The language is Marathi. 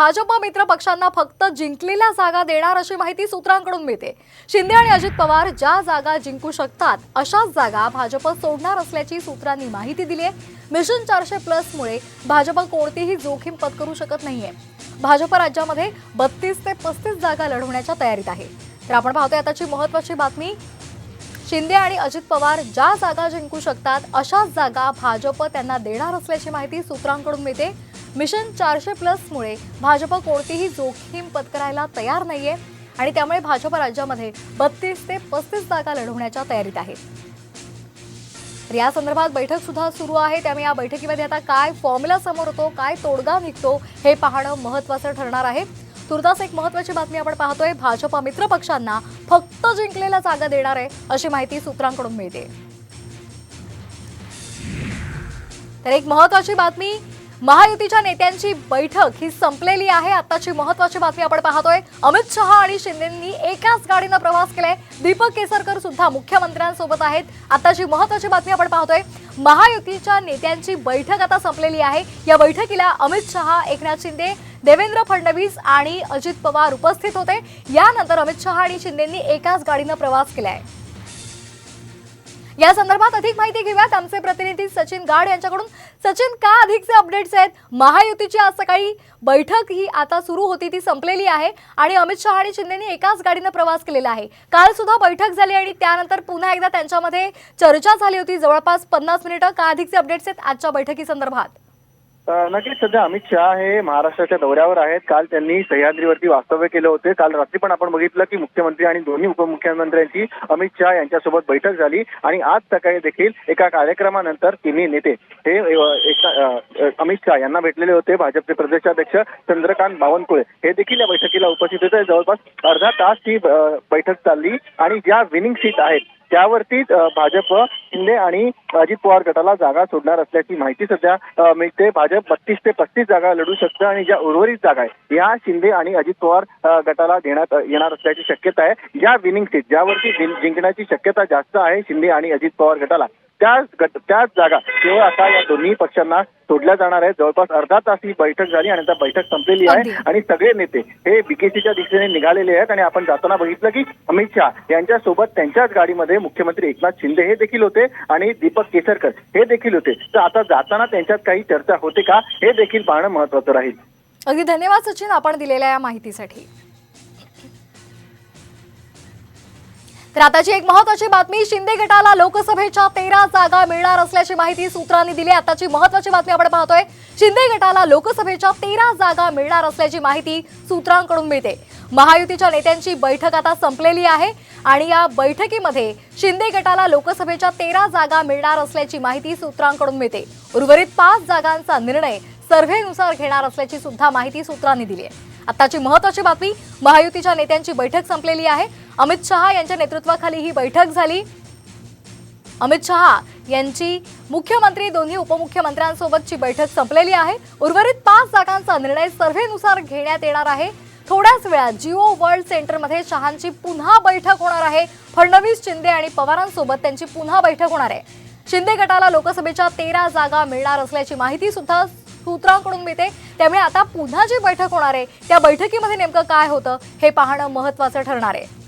भाजप मित्र पक्षांना फक्त जिंकलेल्या जागा देणार अशी माहिती सूत्रांकडून मिळते. शिंदे आणि अजित पवार ज्या जागा जिंकू शकतात अशाच जागा भाजप सोडणार असल्याची सूत्रांनी माहिती दिली आहे. मिशन चारशे प्लसमुळे भाजप कोणतीही जोखीम पत्करू शकत नाहीये. भाजप राज्यामध्ये बत्तीस ते पस्तीस जागा लढवण्याच्या तयारीत आहे. तर आपण पाहतोय आताची महत्वाची बातमी. शिंदे आणि अजित पवार ज्या जागा जिंकू शकतात अशाच जागा भाजप त्यांना देणार असल्याची माहिती सूत्रांकडून मिळते. मिशन चारशे प्लसमुळे भाजप कोणतीही जोखीम पत्करायला तयार नाहीये आणि त्यामुळे भाजप राज्यामध्ये बत्तीस ते पस्तीस जागा लढवण्याच्या तयारीत आहे. तर या संदर्भात बैठक सुद्धा सुरू आहे. त्यामुळे या बैठकीमध्ये आता काय फॉर्म्युला समोर होतो काय तोडगा निघतो हे पाहणं महत्वाचं ठरणार आहे. तुर्तास एक महत्वाची बातमी आपण पाहतोय. भाजप मित्र पक्षांना फक्त जिंकलेल्या जागा देणार आहे अशी माहिती सूत्रांकडून मिळते. तर एक महत्वाची बातमी महायुतीच्या नेत्यांची बैठक ही संपलेली आहे. आताची महत्वाची बातमी आपण पाहतोय. अमित शहा आणि शिंदेंनी एकाच गाडीनं प्रवास केलाय. दीपक केसरकर सुद्धा मुख्यमंत्र्यांसोबत आहेत. आताची महत्वाची बातमी आपण पाहतोय. महायुतीच्या नेत्यांची बैठक आता संपलेली आहे. या बैठकीला अमित शहा एकनाथ शिंदे देवेंद्र फडणवीस आणि अजित पवार उपस्थित होते. यानंतर अमित शहा आणि शिंदेंनी एकाच गाडीनं प्रवास केलाय. या संदर्भात अधिक माहिती घेऊयात. आमचे प्रतिनिधी सचिन गाड यांच्याकडून. सचिन का अधिकचे अपडेट्स आहेत? महायुतीची आज सकाळी बैठक ही आता सुरू होती ती संपलेली आहे आणि अमित शहा आणि शिंदेनी एकाच गाडीनं प्रवास केलेला आहे. काल सुद्धा बैठक झाली आणि त्यानंतर पुन्हा एकदा त्यांच्यामध्ये चर्चा झाली होती. जवळपास पन्नास मिनिटं का अधिकचे अपडेट्स आहेत आजच्या बैठकीसंदर्भात? नक्कीच सध्या अमित शहा हे महाराष्ट्राच्या दौऱ्यावर आहेत. काल त्यांनी सह्याद्रीवरती वास्तव्य केलं होते. काल रात्री पण आपण बघितलं की मुख्यमंत्री आणि दोन्ही उपमुख्यमंत्र्यांची अमित शहा यांच्यासोबत बैठक झाली आणि आज सकाळी देखील एका कार्यक्रमानंतर तिन्ही नेते हे एका अमित शहा यांना भेटलेले होते. भाजपचे प्रदेशाध्यक्ष चंद्रकांत बावनकुळे हे देखील या बैठकीला उपस्थित होते. जवळपास अर्धा तास ही बैठक चालली आणि ज्या विनिंग सीट आहेत त्यावरतीच भाजप शिंदे आणि अजित पवार गटाला जागा सोडणार असल्याची माहिती सध्या मिळते. भाजप बत्तीस ते पस्तीस जागा लढू शकतं आणि ज्या उर्वरित जागा आहेत या शिंदे आणि अजित पवार गटाला देण्यात येणार असल्याची शक्यता आहे. या विनिंग सीट ज्यावरती जिंकण्याची शक्यता जास्त आहे शिंदे आणि अजित पवार गटाला त्याच गट त्याच जागा केवळ आता या दोन्ही पक्षांना सोडल्या जाणार आहेत जवळपास अर्धा तास ही बैठक झाली आणि आता बैठक संपलेली. आहे. आणि सगळे नेते हे बीकेसीच्या दिशेने निघालेले आहेत आणि आपण जाताना बघितलं की अमित शहा यांच्यासोबत त्यांच्याच गाडीमध्ये मुख्यमंत्री एकनाथ शिंदे हे देखील होते आणि दीपक केसरकर हे देखील होते. तर आता जाताना त्यांच्यात काही चर्चा होते का? हे देखील पाहणं महत्वाचं राहील. अगदी धन्यवाद सचिन आपण दिलेल्या या माहितीसाठी. तर आताची एक महत्वाची बातमी शिंदे गटाला लोकसभेच्या तेरा जागा मिळणार असल्याची माहिती सूत्रांनी दिली आताची महत्वाची बातमी आपण पाहतोय. शिंदे गटाला लोकसभेच्या तेरा जागा मिळणार असल्याची माहिती सूत्रांकडून मिळते. महायुतीच्या नेत्यांची बैठक आता संपलेली आहे आणि या बैठकीमध्ये शिंदे गटाला लोकसभेच्या तेरा जागा मिळणार असल्याची माहिती सूत्रांकडून मिळते. उर्वरित पाच जागांचा निर्णय सर्व्हेनुसार घेणार असल्याची सुद्धा माहिती सूत्रांनी दिली आहे. आताची महत्वाची बातमी महायुतीच्या नेत्यांची बैठक संपलेली आहे. अमित शहा यांच्या नेतृत्वाखाली ही बैठक झाली. अमित शहा यांची मुख्यमंत्री दोन्ही उपमुख्यमंत्र्यांसोबतची बैठक संपलेली आहे. उर्वरित पाच जागांचा निर्णय सर्व्हेनुसार घेण्यात येणार आहे. थोड्याच वेळात जिओ वर्ल्ड सेंटरमध्ये शहांची पुन्हा बैठक होणार आहे. फडणवीस शिंदे आणि पवारांसोबत त्यांची पुन्हा बैठक होणार आहे. शिंदे गटाला लोकसभेच्या तेरा जागा मिळणार असल्याची माहिती सुद्धा सूत्रांकडून मिळते. त्यामुळे आता पुन्हा जी बैठक होणार आहे त्या बैठकीमध्ये नेमकं काय होतं हे पाहणं महत्वाचं ठरणार आहे.